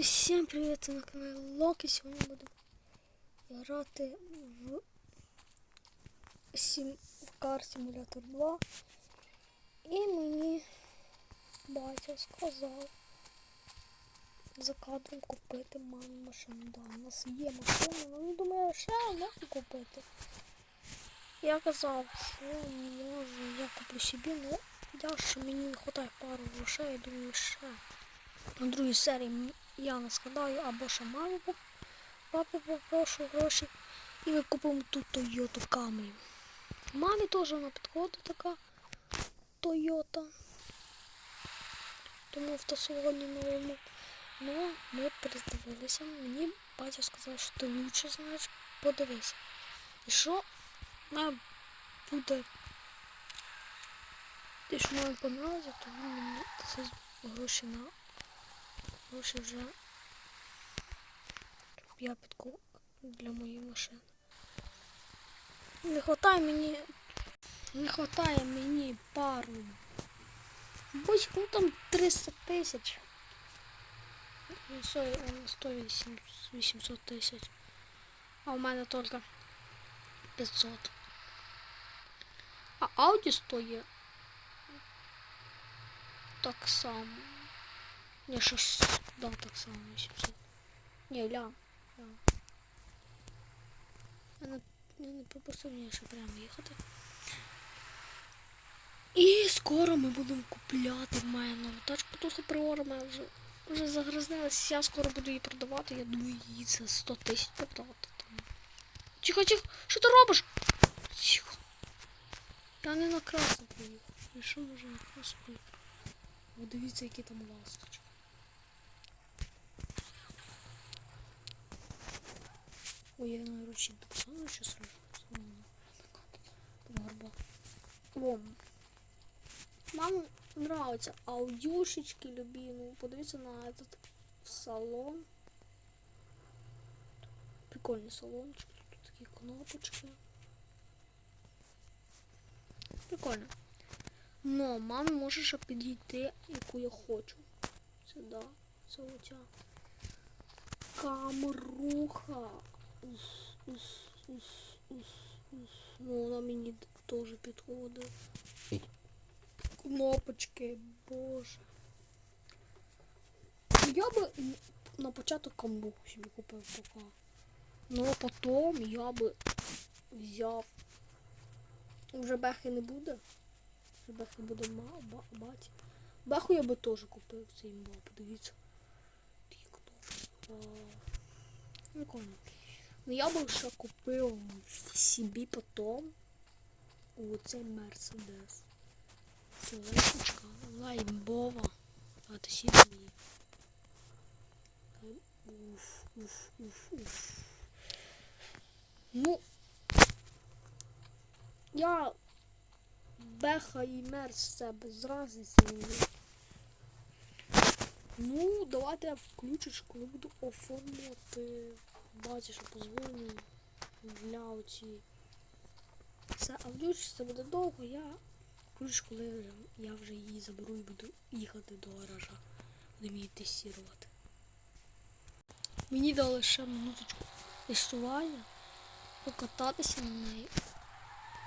Всім привіт, це на каналі Локи. Сьогодні будемо грати в Сім... в Car Simulator 2. І мені батя сказав за кадром купити маму машину. Да, у нас є машина, але ну, думаю, ще можна купити. Я казав, що може я куплю собі, ну я що мені не вистачає пару грошей, я думаю, ще. На другій серії я наскладаю або ще мамі поп- папі попрошу гроші і ми купимо ту Toyota Camry. Мамі теж вона підходить така Toyota. Тому автосалоні новому. Ну, ми передивилися. Мені батя сказав, що ти лучше знаєш, подивися. І що нам буде. Ти що мамі понравиться, то мені дасть гроші на гроші вже я для моєї машини. Не хватає мені. Не хватає мені пару. Будь ну там 300 тисяч. Ну, 7 800 тисяч. А у мене тільки 500. А Audi стоїть так само. Не, щось, да, так само 800. Не, ля, ля. Я не, я не попросив мені ще прямо їхати. Скоро ми будемо купляти в мене нову тачку. Тут приора мене вже, вже загрізнилась. Я скоро буду її продавати. Я думаю, її за 100 тисяч продавати. Тихо, тихо, що ти робиш? Тихо. Я не на красну поїхав. І що може на красну поїхати? Ви дивіться, які там ласточки. На ручі написала, що сразу. Горба. О. Мамі нравится аудюшечки любимые. Подивіться на этот салон. Прикольний салончик. Тут такі кнопочки. Прикольно. Но мамі може ще підійти, яку я хочу. Сюди. Це оця Ну, вона мені теж підходить. Кнопочки, боже. Я би на початок камбуху собі купив пока. Ну а потім я би взяв. Вже бехи не буде. Вже бехи буде ма, ба, баті. Беху я би теж купив цей імба, подивіться. Такі кнопки. Прикольно. Ну я би ще купив собі потім оцей Мерседес. Це лайпочка, лаймбова. А ти сі. Уф, уф, уф, уф. Ну, я Беха і Мерс це без разниці. Ну, давайте я включу, коли буду оформлювати. Бачиш, що позвоню для оці. Це аудіоч, це буде довго, я включу, коли я вже її заберу і буду їхати до гаража. Будемо її тестувати. Мені дали ще минуточку тестування, покататися на неї.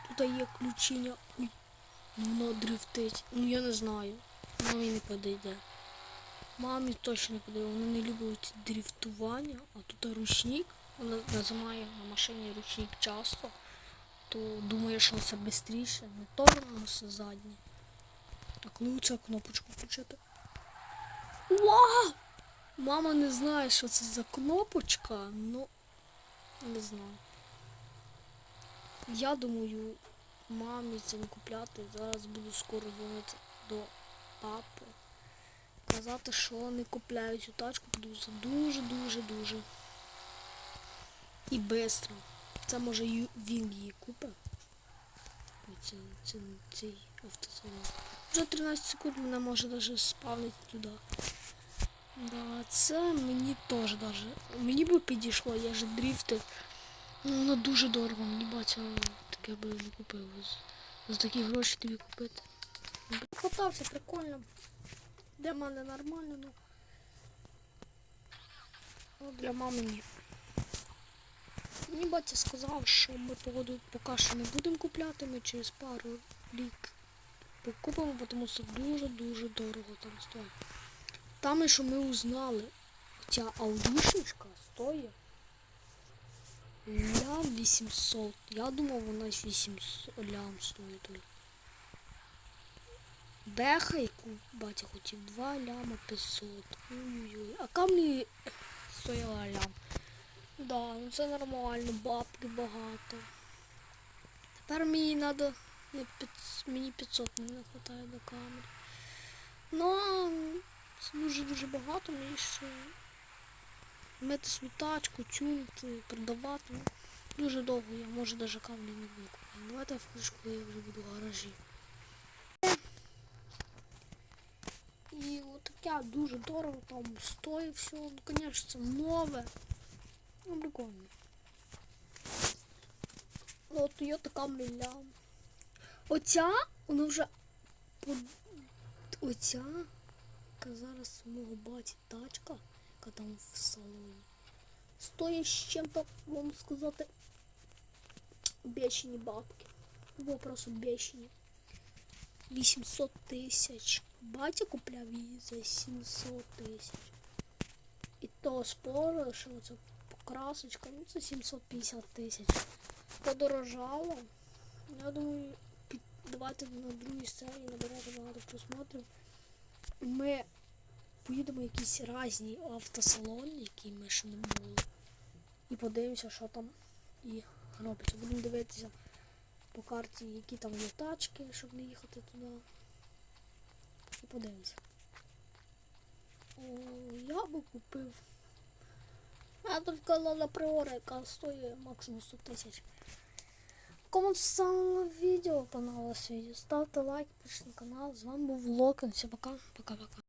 Тут є включення. Ой, воно дрифтить. Ну я не знаю. Мамі не подійде. Мамі точно не подійде. Вона не любить дрифтування, а тут ручник. Вона нажимає на машині ручник часто, то думає, що це швидше, не тормоз задній. Так, ну цю кнопочку включити. Вау! Мама не знає, що це за кнопочка, ну не знаю. Я думаю, мамі це не купляти. Зараз буду скоро дзвонити до папи. Казати, що не купляю цю тачку, буду за дуже-дуже дуже. І швидко. Це може він її купить. Це, це, цей автосалон. Вже 13 секунд мене може навіть спавнити туди. Да, це мені теж даже. Мені би підійшло, я ж дрифтив. Ну, воно дуже дорого, мені батя таке би не купив. За, такі гроші тобі купити. Катався прикольно. Де мене нормально, ну. Ну, для мами ні. Мені батя сказав, що ми погоду поки що не будемо купляти, ми через пару рік покупимо, тому що дуже-дуже дорого там стоїть. Там, і що ми узнали, ця аудішечка стоїть лям 800. Я думав, вона 800 лям стоїть. Тільки. Беха, яку батя хотів, 2 ляма 500. Ой-ой-ой. А камні стояла лям. Да, ну це нормально, бабки багато. Тепер мені треба. Мені 500 не вистачає до камери. Ну, це дуже-дуже багато, мені ще мити свою тачку, тюнити, продавати. Ну, дуже довго я, може навіть камні не буду. Давайте я включу, коли я вже буду в гаражі. І от таке дуже дорого там стоїть все. Ну, звісно, це нове. Ну, прикольно. Ну, от є така миля. Оця, вона вже под... Оця, яка зараз у мого баті тачка, яка там в салоні. Стоїть з чим-то, вам сказати, бешені бабки. Бо просто бешені. 800 тисяч. Батя купляв її за 700 тисяч. І то спорили, що це покрасочка, ну це 750 тисяч. Подорожало. Я думаю, під... давайте на другій серії наберете багато просмотрів. Ми поїдемо в якісь різні автосалони, які ми ще не були. І подивимося, що там і робиться. Будемо дивитися по карті, які там є тачки, щоб не їхати туди. І подивимося. О, я би купив. А тут колона приора, яка стоїть максимум 100 тисяч. Кому саме відео понравилось відео, ставте лайк, пишіть на канал. З вами був Локен. Все, пока, пока-пока.